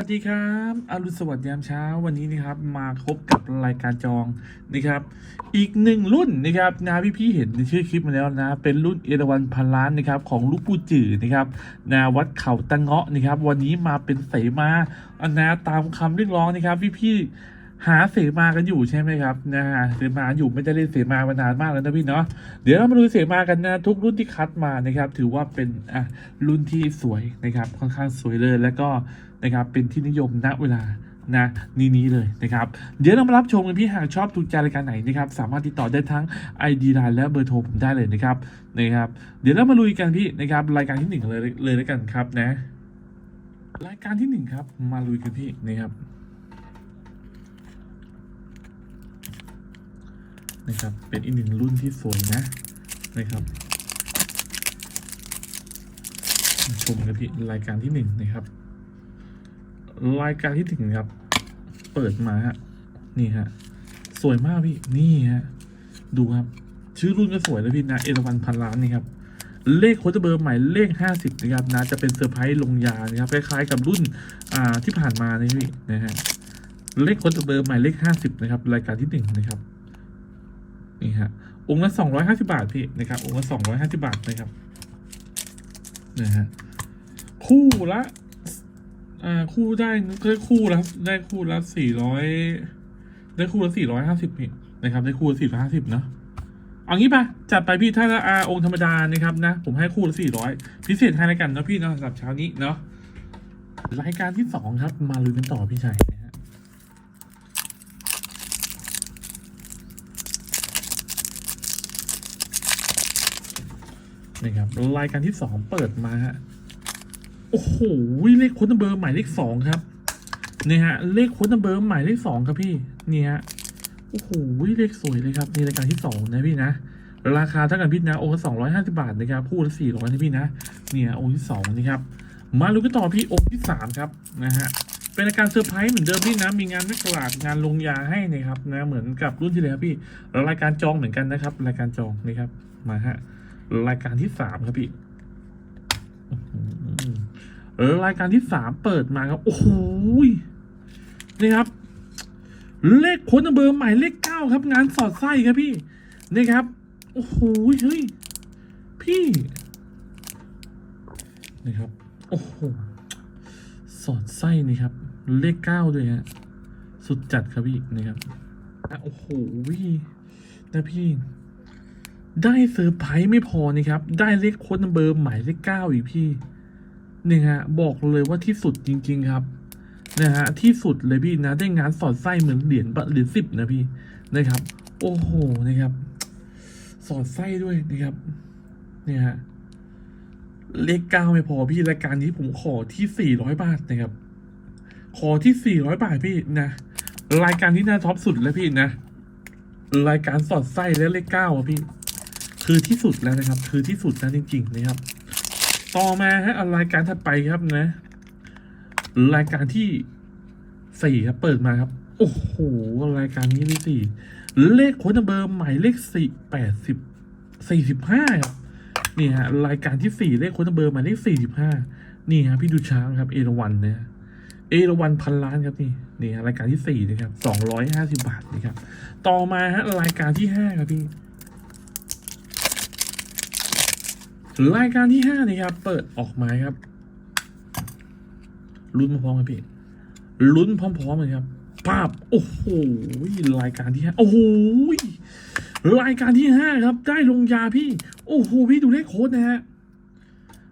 สวัสดีครับอรุณสวัสดิ์ยามเช้าวันนี้นะครับมาพบกับรายการจองนะครับ อีกหนึ่งรุ่นนะครับนะพี่พี่เห็นในชื่อคลิปมาแล้วนะ เป็นรุ่นเอราวันพันล้านนะครับของลูกปูจือนะครับนาวัดเขาตังเงาะนะครับ วันนี้มาเป็นเสมาอันนะตามคำเรียกร้องนะครับ พี่พี่หาเสมากันอยู่ใช่ไหมครับนะฮะเสมาอยู่ไม่ได้เล่นเสมามานานมากแล้วนะพี่เนาะเดี๋ยวเรามาดูเสมากันนะทุกรุ่นที่คัดมานะครับ ถือว่าเป็นอะรุ่นที่สวยนะครับค่อนข้างสวยเลยแล้วก็ นะครับเป็นที่นิยมณเวลานะนี้นี้เลยนะครับ เดี๋ยวเรามารับชมกันพี่หากชอบถูกใจรายการไหนนะครับ สามารถติดต่อได้ทั้ง ID ไลน์และเบอร์โทรผมได้เลยนะครับนะครับ เดี๋ยวเรามาลุยกันพี่นะครับ รายการที่หนึ่งเลยเลยแล้วกันครับนะ รายการที่หนึ่งครับ มาลุยกันพี่นะครับนะครับเป็นอีกหนึ่งรุ่นที่สวยนะนะครับชมกันพี่รายการที่หนึ่งนะครับ รายการที่ถึงครับ เปิดมาฮะนี่ฮะสวยมากพี่นี่ฮะดูครับ ชื่อรุ่นก็สวยแล้วพี่นะเอราวันพันล้านนี่ครับเลขโค้ดเบอร์ใหม่เลขห้าสิบนะครับนะจะเป็นเซอร์ไพรส์ลงยานะครับคล้ายๆกับรุ่นอ่าที่ผ่านมานี่พี่นะฮะเลขโค้ดเบอร์ใหม่เลขห้าสิบนะครับ รายการที่หนึ่งนะครับนี่ฮะองค์ละสองร้อยห้าสิบาทพี่นะครับองค์ละสองร้อยห้าสิบาทนะครับนะฮะคู่ละ อ่าคู่ได้ได้คู่ละได้คู่ละสี่ร้อยได้คู่ละสี่ร้อยห้าสิบพี่นะครับ ได้คู่ละสี่ร้อยห้าสิบเนาะเอางี้ปะจัดไปพี่ถ้าอาองค์ธรรมดานะครับนะ ผมให้คู่ละสี่ร้อยพิเศษให้แล้วกันนะพี่เนาะสำหรับเช้านี้เนาะรายการที่สองครับ มาลุยกันต่อพี่ชัยนะฮะนี่ครับรายการที่สองเปิดมาฮะ โอ้โหเลขค้นัมเบอร์หมายเลขสองครับนี่ฮะเลขค้นัมเบอร์หมายเลขสองครับพี่นี่ฮะโอ้โหเลขสวยเลยครับในรายการที่สองนะพี่นะราคาเท่ากันพี่นะองค์สองร้อยห้าสิบาทนะครับคู่ละสี่ร้อยนะพี่นะเนี่ยองค์ที่สองนี่ครับมาดูกันต่อพี่องค์ที่สามครับนะฮะเป็นรายการเซอร์ไพรส์เหมือนเดิมพี่นะมีงานนักกลาดงานลงยาให้นะครับนะเหมือนกับรุ่นที่แล้วพี่รายการจองเหมือนกันนะครับ รายการจองนี่ครับมาฮะรายการที่สามครับพี่ รายการที่สามเปิดมาครับ โอ้โหนี่ครับ เลขค้นเบอร์ใหม่เลขเก้าครับ งานสอดไส้ครับพี่นี่ครับ โอ้โหเฮ้ยพี่นี่ครับโอ้โหสอดไส้นี่ครับ เลขเก้าด้วยฮะสุดจัดครับพี่นี่ครับอะโอ้โหนะพี่ ได้เซอร์ไพรส์ไม่พอนี่ครับ ได้เลขค้นเบอร์หมายเลขเก้าอีกพี่ นี่ฮะบอกเลยว่าที่สุดจริง ๆครับนะฮะที่สุดเลยพี่นะได้งานสอดไส้เหมือนเหรียญบะเหรียญสิบนะพี่นะครับ โอ้โหนะครับ สอดไส้ด้วยนะครับเนี่ยฮะเลขเก้าไม่พอพี่รายการนี้ผมขอที่สี่ร้อยบาทนะครับ ขอที่สี่ร้อยบาทพี่นะรายการที่น่าท็อปสุดแล้วพี่นะรายการสอดไส้และเลขเก้าอะพี่ คือที่สุดแล้วนะครับ คือที่สุดแล้วจริง ๆ นะครับ ต่อมาฮะรายการถัดไปครับนะ รายการที่สี่ครับเปิดมาครับ โอ้โห รายการนี้เลขสี่เลขโค้ดนัมเบอร์หมายเลขสี่แปดสิบสี่สิบห้าครับนี่ฮะรายการที่สี่เลขโค้ดนัมเบอร์หมายเลขสี่สิบห้านี่ฮะพี่ดูช้างครับเอราวันนะเอราวันพันล้านครับนี่นี่ฮะรายการที่สี่นะครับสองร้อยห้าสิบบาทนะครับต่อมาฮะรายการที่ห้าครับพี่ รายการที่ห้านี่ครับ เปิดออกมาครับลุ้นพร้อมกันพี่ลุ้นพร้อมๆกันครับภาพโอ้โหรายการที่ห้าโอ้โหรายการที่ห้าครับ ได้ลงยาพี่ โอ้โหพี่ดูเลขโค้ดนะฮะ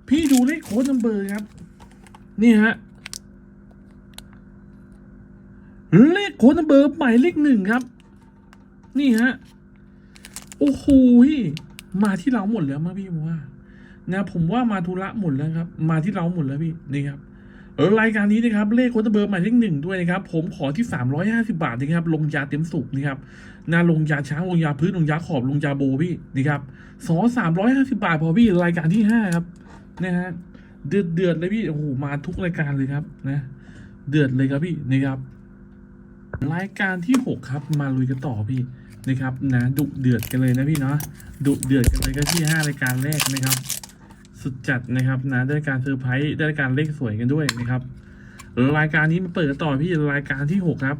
พี่ดูเลขโค้ดนัมเบอร์ครับ นี่ฮะเลขโค้ดนัมเบอร์หมายเลขหนึ่งครับ นี่ฮะโอ้โหมาที่เราหมดแล้วมั้งพี่ว่า นะผมว่ามาธุระหมดแล้วครับ มาที่เราหมดแล้วพี่นี่ครับเออรายการนี้นะครับเลขโค้ดเบอร์หมายเลขหนึ่งด้วยนะครับ ผมขอที่สามร้อยห้าสิบาทนะครับ ลงยาเต็มสุกนะครับนาลงยาช้างลงยาพื้นลงยาขอบลงยาโบพี่นี่ครับสอสามร้อยห้าสิบาทพอพี่รายการที่ห้าครับนะฮะเดือดเดือดเลยพี่โอ้โหมาทุกรายการเลยครับนะเดือดเลยครับพี่นี่ครับ รายการที่หกครับ มาลุยกันต่อพี่นะครับนะดุเดือดกันเลยนะพี่เนาะดุเดือดกันเลยก็ที่ห้ารายการแรกนะครับ สุดจัดนะครับนะได้การเซอร์ไพรส์ได้การเลขสวยกันด้วยนะครับ รายการนี้มาเปิดต่อพี่รายการที่หกครับ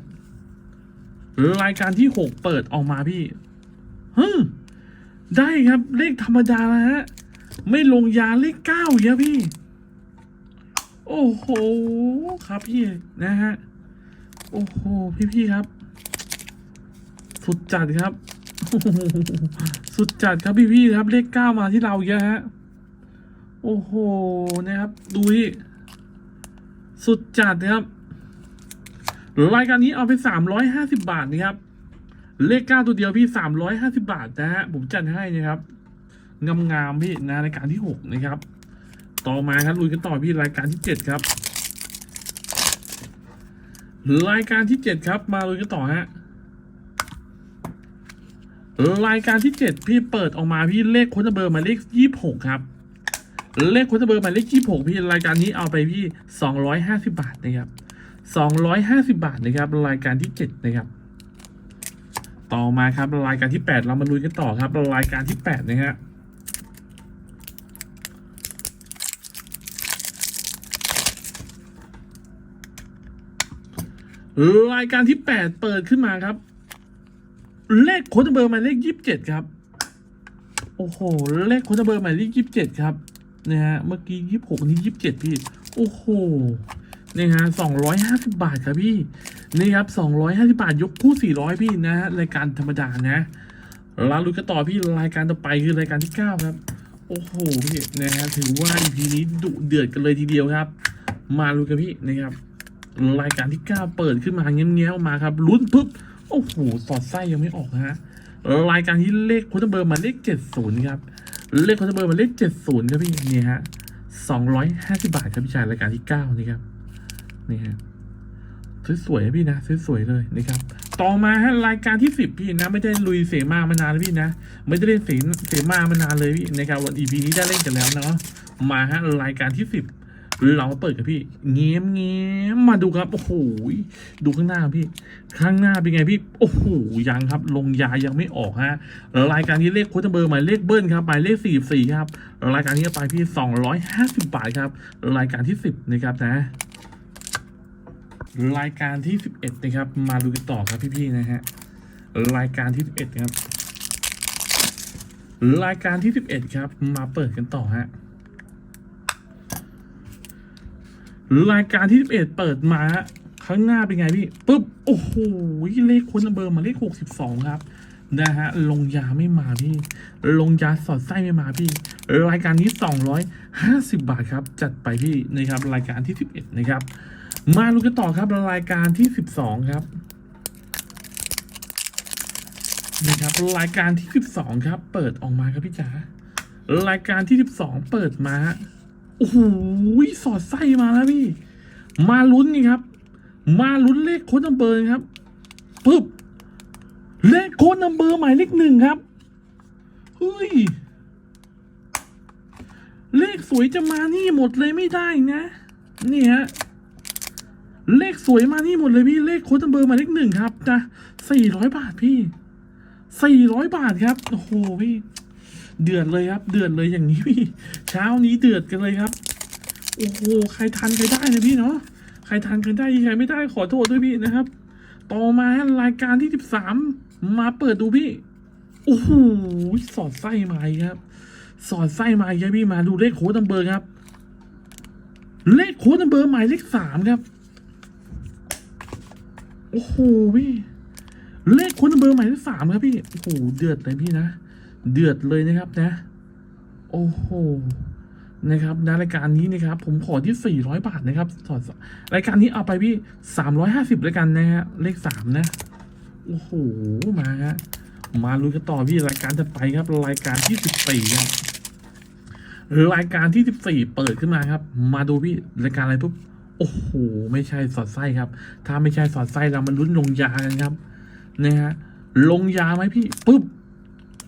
รายการที่หกเปิดออกมาพี่ฮึได้ครับเลขธรรมดานะฮะไม่ลงยาเลขเก้าเยอะพี่ โอ้โหครับพี่นะฮะโอ้โหพี่ๆครับ สุดจัดครับ สุดจัดครับพี่ๆครับ เลขเก้ามาที่เราเยอะฮะ โอ้โห นะครับ ดูดิสุดจัดนะครับรายการนี้เอาไปสามร้อยห้าสิบาทนะครับ เลขเก้าตัวเดียวพี่สามร้อยห้าสิบาทนะฮะผมจัดให้นะครับงามๆพี่นะรายการที่หกนะครับ ต่อมาครับลุยกันต่อพี่รายการที่เจ็ดครับ รายการที่เจ็ดครับ มาลุยกันต่อฮะรายการที่เจ็ดพี่เปิดออกมาพี่เลขค้ดเบอร์มาเลขยี่หกครับ เลขโค้ดเบอร์หมายเลขยี่หกพี่รายการนี้เอาไปพี่สองร้อยห้าสิบาทนะครับสองร้อยห้าสิบาทนะครับ รายการที่เจ็ดนะครับ ต่อมาครับรายการที่แปดเรามาลุยกันต่อครับ รายการที่แปดนะฮะรายการที่แปดเปิดขึ้นมาครับ เลขโค้ดเบอร์หมายเลขยี่สิบเจ็ดครับ โอ้โห เลขโค้ดเบอร์หมายเลขยี่สิบเจ็ดครับ นะฮะเมื่อกี้ยี่สิบหกนี้ยี่สิบเจ็ดพี่ โอ้โหนี่ฮะสองร้อยห้าสิบาทครับพี่นี่ครับสองร้อยห้าสิบาทยกคู่สี่ร้อยพี่นะฮะรายการธรรมดานะลาลุยกันต่อพี่รายการต่อไปคือรายการที่เก้าครับ โอ้โหพี่นะฮะถือว่า EP นี้ดุเดือดกันเลยทีเดียวครับ มาลุยกันพี่นะครับ รายการที่เก้าเปิดขึ้นมาเงี้ยวๆมาครับลุ้นปุ๊บโอ้โหสอดไส้ยังไม่ออกนะฮะรายการที่เลขค้ดเบอร์มาเลขเจ็ดศูนย์ครับ เลขคอนเบอร์หมายเลขเจ็ดศูนย์ครับพี่นี่ฮะสองร้อยห้าสิบาทครับพี่ชายรายการที่เก้านี่ครับนี่ฮะสวยๆนะพี่นะสวยๆเลยนะครับต่อมาฮะรายการที่สิบพี่นะ ไม่ได้ลุยเสมามานานเลยพี่นะ ไม่ได้เล่นเสเสมามานานเลยพี่นะครับวันอีพีนี้ได้เล่นกันแล้วเนาะมาฮะรายการที่สิบ เรามาเปิดกับพี่ เงี้ยมเงี้ยมมาดูครับ โอ้โห ดูข้างหน้าพี่ ข้างหน้าเป็นไงพี่ โอ้โห ยังครับ ลงยายังไม่ออกฮะ รายการนี้เลขโค้ดเบอร์หมายเลขเบิ้ลครับหมายเลขสี่สี่ครับ รายการนี้ไปพี่สองร้อยห้าสิบบาทครับ รายการที่สิบนะครับนะ รายการที่สิบเอ็ดนะครับ มาดูกันต่อครับพี่ๆนะฮะ รายการที่สิบเอ็ดครับ รายการที่สิบเอ็ดครับ มาเปิดกันต่อฮะ รายการที่11เปิดมาข้างหน้าเป็นไงพี่ปุ๊บโอ้โหเลขคนเบอร์มาเลข62 ครับนะฮะลงยาไม่มาพี่ ลงยาสอดไส้ไม่มาพี่ รายการนี้ 250 บาทครับ จัดไปพี่นะครับรายการที่ 11 นะครับ มาลุยกันต่อครับรายการที่ 12 ครับนะครับรายการที่ 12 ครับ เปิดออกมาครับพี่จ๋ารายการที่ 12 เปิดมา โอ้โหสอดไส้มาแล้วพี่ มาลุ้นนี่ครับ มาลุ้นเลขโค้ดนัมเบอร์ครับปึ๊บเลขโค้ดนัมเบอร์หมายเลขหนึ่งครับเฮ้ยเลขสวยจะมานี่หมดเลยไม่ได้นะ นี่ฮะเลขสวยมานี่หมดเลยพี่เลขโค้ดนัมเบอร์หมายเลขหนึ่งครับนะสี่ร้อยบาทพี่สี่ร้อยบาทครับโอ้โหพี่ เดือดเลยครับ เดือดเลยอย่างนี้พี่เช้านี้เดือดกันเลยครับโอ้โหใครทันใครได้นะพี่เนาะใครทันใครได้ใครไม่ได้ขอโทษด้วยพี่นะครับ ต่อมารายการที่สิบสามมาเปิดดูพี่โอ้โหสอดไส้มาครับ สอดไส้มาครับพี่มาดูเลขโค้ดนัมเบอร์ครับ เลขโค้ดนัมเบอร์หมายเลขสามครับโอ้โหพี่เลขโค้ดนัมเบอร์หมายเลขสามครับพี่โอ้โหเดือดเลยพี่นะ เดือดเลยนะครับนะ โอ้โหนะครับในรายการนี้นะครับ ผมขอที่ 400 บาทนะครับสอดรายการนี้เอาไปพี่ 350แล้วกันนะฮะเลขสามนะ โอ้โห มาฮะมาลุ้นกันต่อพี่รายการถัดไปครับ รายการที่ 14ครับรายการที่ 14 เปิดขึ้นมาครับ มาดูพี่รายการอะไรปุ๊บโอ้โห ไม่ใช่สอดไส้ครับ ถ้าไม่ใช่สอดไส้เรามันลุ้นลงยากันครับนะฮะลงยาไหมพี่ปุ๊บ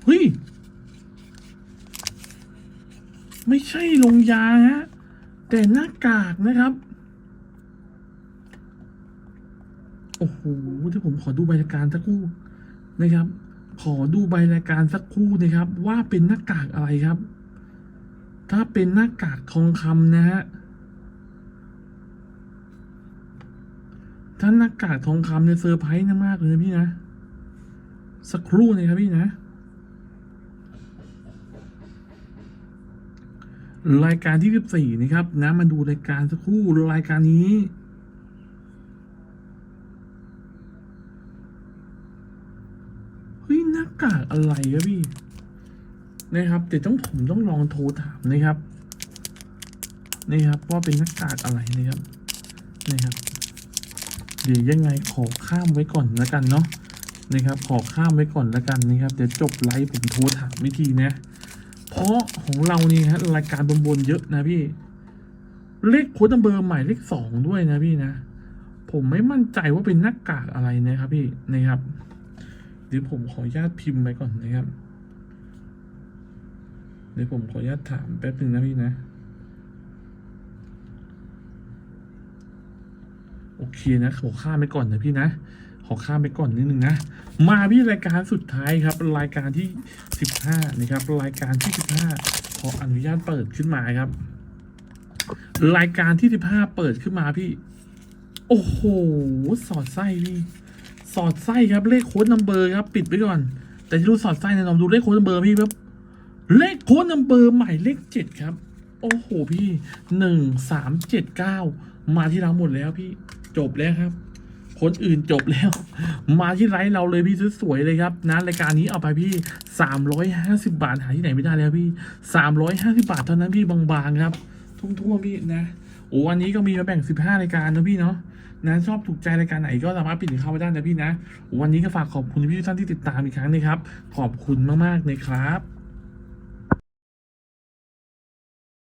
เฮ้ย ไม่ใช่ลงยาฮะแต่หน้ากากนะครับ โอ้โหเดี๋ยวผมขอดูใบรายการสักครู่นะครับ ขอดูใบรายการสักครู่นะครับ ว่าเป็นหน้ากากอะไรครับ ถ้าเป็นหน้ากากทองคำนะฮะท่านหน้ากากทองคำเนี่ยเซอร์ไพรส์นะมากเลยนะพี่นะ สักครู่เลยครับพี่นะ รายการที่14นะครับ นะมาดูรายการสักครู่รายการนี้ เฮ้ยหน้ากากอะไรครับพี่ นะครับเดี๋ยวต้องผมต้องลองโทรถามนะครับนี่ครับว่าเป็นหน้ากากอะไรนะครับนี่ครับ เดี๋ยวยังไงขอข้ามไว้ก่อนแล้วกันเนาะนะครับ ขอข้ามไว้ก่อนแล้วกันนะครับ เดี๋ยวจบไลฟ์ผมโทรถามวิธีนะ เพราะ ของเรานี่ฮะรายการบนๆเยอะนะพี่ เลขโค้ดเบอร์ใหม่เลขสองด้วยนะพี่นะ ผมไม่มั่นใจว่าเป็นหน้ากากอะไรนะครับพี่นะครับเดี๋ยวผมขออนุญาตพิมพ์ไปก่อนนะครับเดี๋ยวผมขออนุญาตถามแป๊บหนึ่งนะพี่นะ โอเคนะขอข้ามไปก่อนนะพี่นะ อข้ามไปก่อนนิดนึงนะ มาพี่รายการสุดท้ายครับ รายการที่สิบห้านะครับ รายการที่สิบห้าขออนุญาตเปิดขึ้นมาครับ รายการที่สิบห้าเปิดขึ้นมาพี่ โอ้โห สอดไส้พี่ สอดไส้ครับ เลขโค้ดนัมเบอร์ครับ ปิดไปก่อน แต่ที่รู้สอดไส้เนี่ยลองดูเลขโค้ดนัมเบอร์พี่ครับ เลขโค้ดนัมเบอร์ใหม่เลขเจ็ดครับ โอ้โหพี่หนึ่งสามเจ็ดเก้ามาที่เราหมดแล้วพี่ จบแล้วครับ คนอื่นจบแล้ว มาที่ไลฟ์เราเลยพี่สวยๆเลยครับนะรายการนี้เอาไปพี่สามร้อยห้าสิบาทหาที่ไหนไม่ได้แล้วพี่สามร้อยห้าสิบาทเท่านั้นพี่บางๆครับทุ่วๆพี่นะโอ้วันนี้ก็มีมาแบ่งสิบห้ารายการนะพี่เนาะนะชอบถูกใจรายการไหนก็สามารถปิดเข้าไปได้นะพี่นะ วันนี้ก็ฝากขอบคุณพี่ทุกท่านที่ติดตามอีกครั้งนะครับ ขอบคุณมากๆเลยครับ